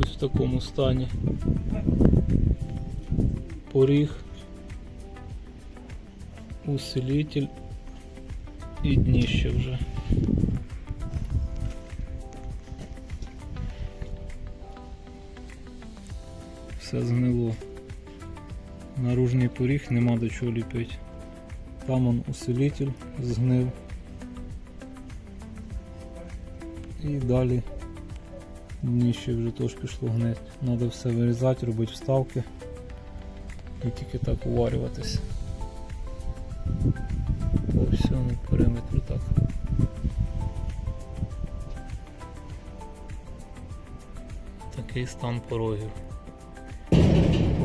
Ось в такому стані. Поріг, усилитель і дніще вже. Все згнило. Наружний поріг нема до чого ліпити. Там он усилитель згнив. І далі дніще вже теж пішло гнить. Треба все вирізати, робити вставки і тільки так уварюватися. По всьому периметру так. Такий стан порогів.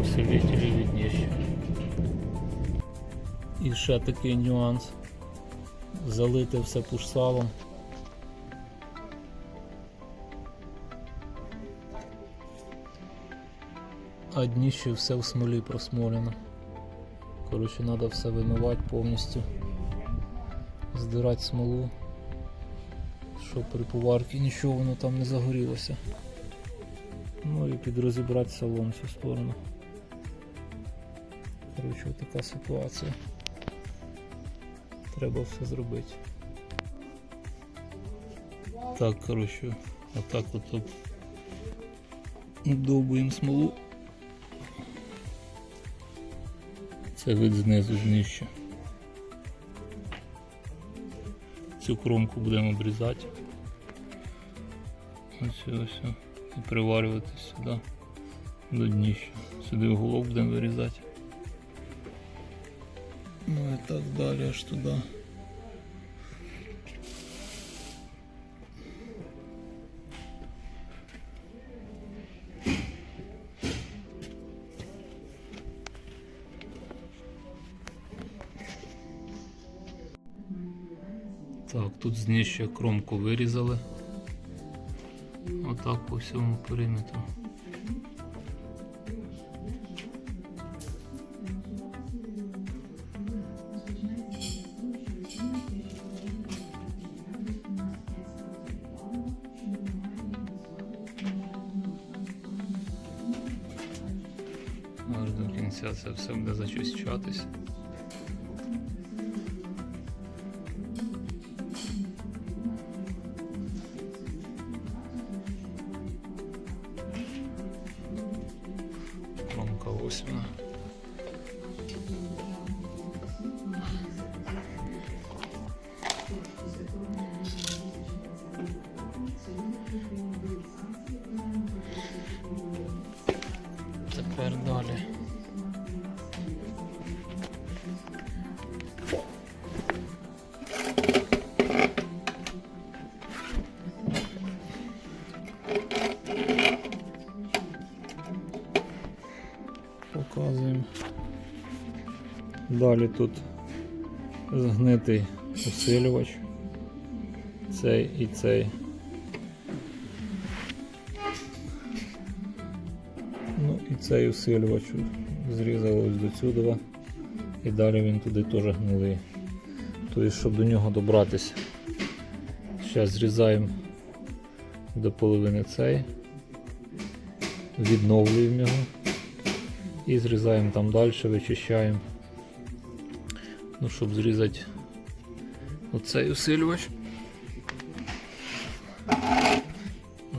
Усилителі від дніща. І ще такий нюанс. Залити все пушсалом. А дніще все в смолі просмолено. Коротше, треба все вимивати повністю. Здирати смолу, щоб при поварці нічого воно там не загорілося. Ну і підрозібрати салон цю сторону. Коротше, така ситуація. Треба все зробити. Так, коротше, отак от довбуємо смолу. Це вид знизу знищу. Цю кромку будемо обрізати. Ось ось і приварювати сюди до дніща. Сюди уголок будемо вирізати. Ну і так далі аж туди. Так, тут знижче кромку вирізали. Отак по всьому периметру. Аж до кінця це все буде зачищатись. Ось. Показуємо. Далі тут згнитий усилювач. Цей і цей. Ну і цей усилювач зрізали ось до сюди. І далі він туди теж гнилий. Тобто, щоб до нього добратися, зараз зрізаємо до половини цей, відновлюємо його і зрізаємо там далі, вичищаємо. Ну, щоб зрізати оцей усилювач.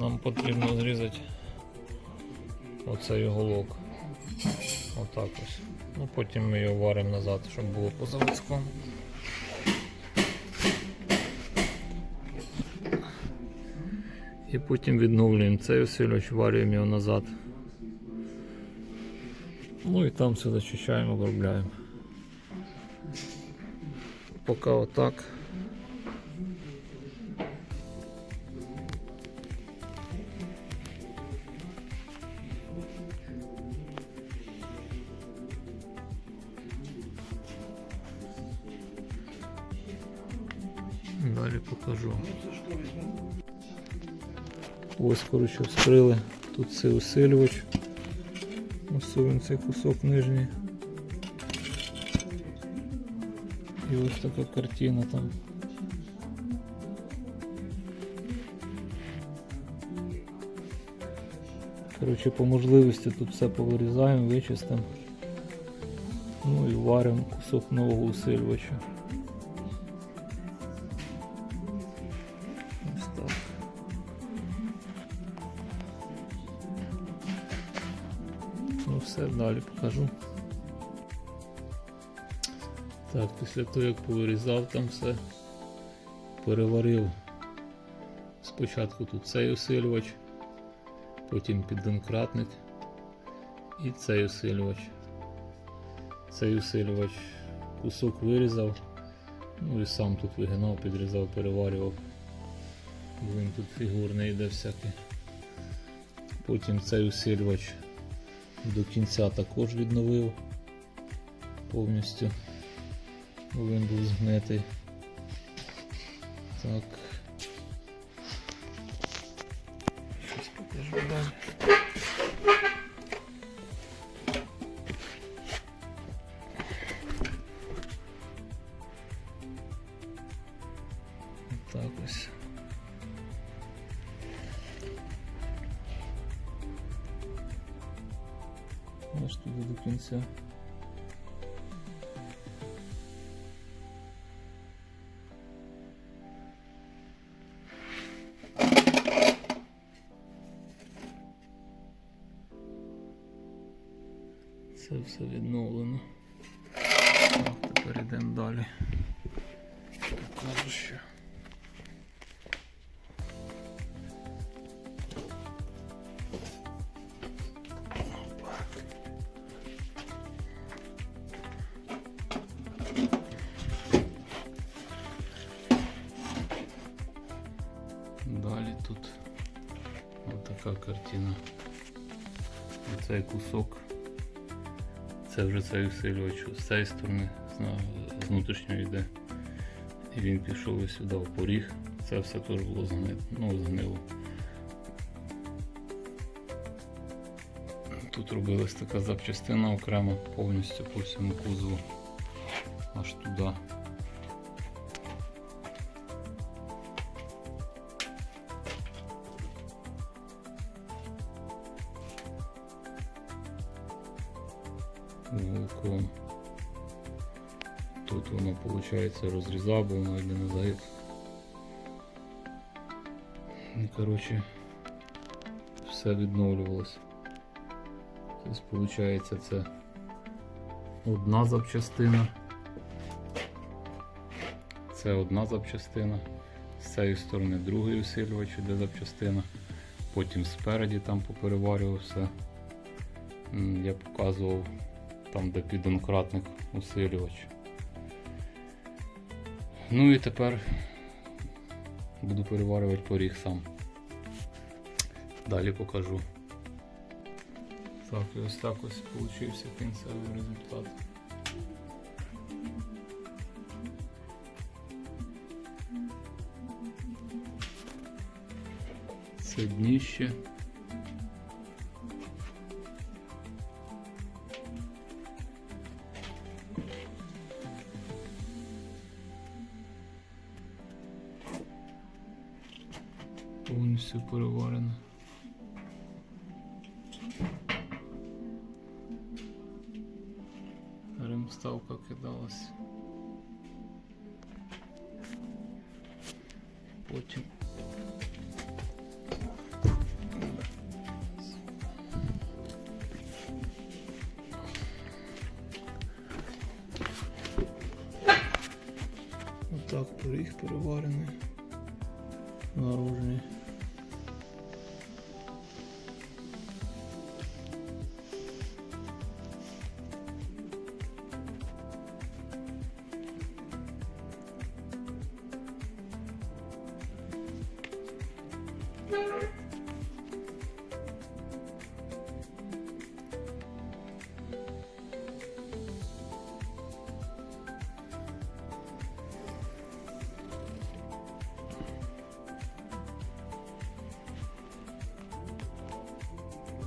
Нам потрібно зрізати оцей уголок. Отак ось. Ну потім ми його варимо назад, щоб було по заводському. І потім відновлюємо цей усилювач, варюємо його назад. Ну і там все зачищаємо, обробляємо. Поки отак. Далі покажу. Ось, коротше, вскрили. Тут цей усилювач. Ось цей кусок нижній. І ось така картина там. Коротше, по можливості тут все повирізаємо, вичистимо. Ну і варимо кусок нового усилювача. Далі покажу. Так, після того як повирізав там все, переварив спочатку тут цей усилювач, потім піддонкратник і цей усилювач. Цей усилювач кусок вирізав, ну і сам тут вигинав, підрізав, переварював. Бо він тут фігурний йде всякий. Потім цей усилювач до кінця також відновив повністю, бо він був згнитий. Так. Щось покажу далі. Туди до кінця. Це все відновлено. Так, тепер йдемо далі. Покажу ще. Така картина. Оцей кусок. Це вже цей усилювач з цієї сторони, з- внутрішньої йде. І він пішов і сюди в поріг. Це все теж було згнило. Ну, згнило. Тут робилась така запчастина окремо повністю по всьому кузову. Аж туди. Виходить розрізав, бо воно йде на загиб. Все відновлювалося. Тобто виходить це одна запчастина. Це одна запчастина. З цієї сторони другий усилювач іде запчастина. Потім спереді там попереварював все. М, Я показував там, де піддонкратник усилювач. Ну і тепер буду переварювати поріг сам. Далі покажу. Так, і ось так ось получився кінцевий результат. Це дніще. Повністю переварено. Ремставка кидалась. Потім. Отак поріг переварений. Наружний.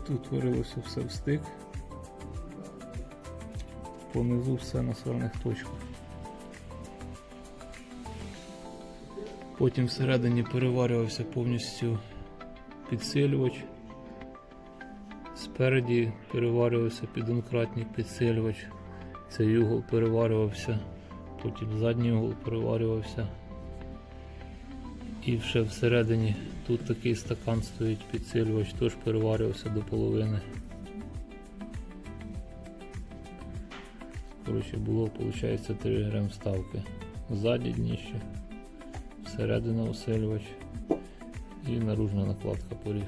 Тут варилося все в стик. Понизу все на сварних точках. Потім всередині переварювався повністю підсилювач. Спереді переварювався піддонкратник підсилювач. Цей угол переварювався, потім задній угол переварювався. І ще всередині тут такий стакан стоїть підсилювач, теж переварювався до половини. Коротше, було, виходить, 3 грам вставки. Ззаді дніще, всередина усилювач і наружна накладка поріг.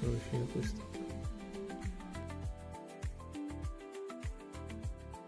Коротше, якось так.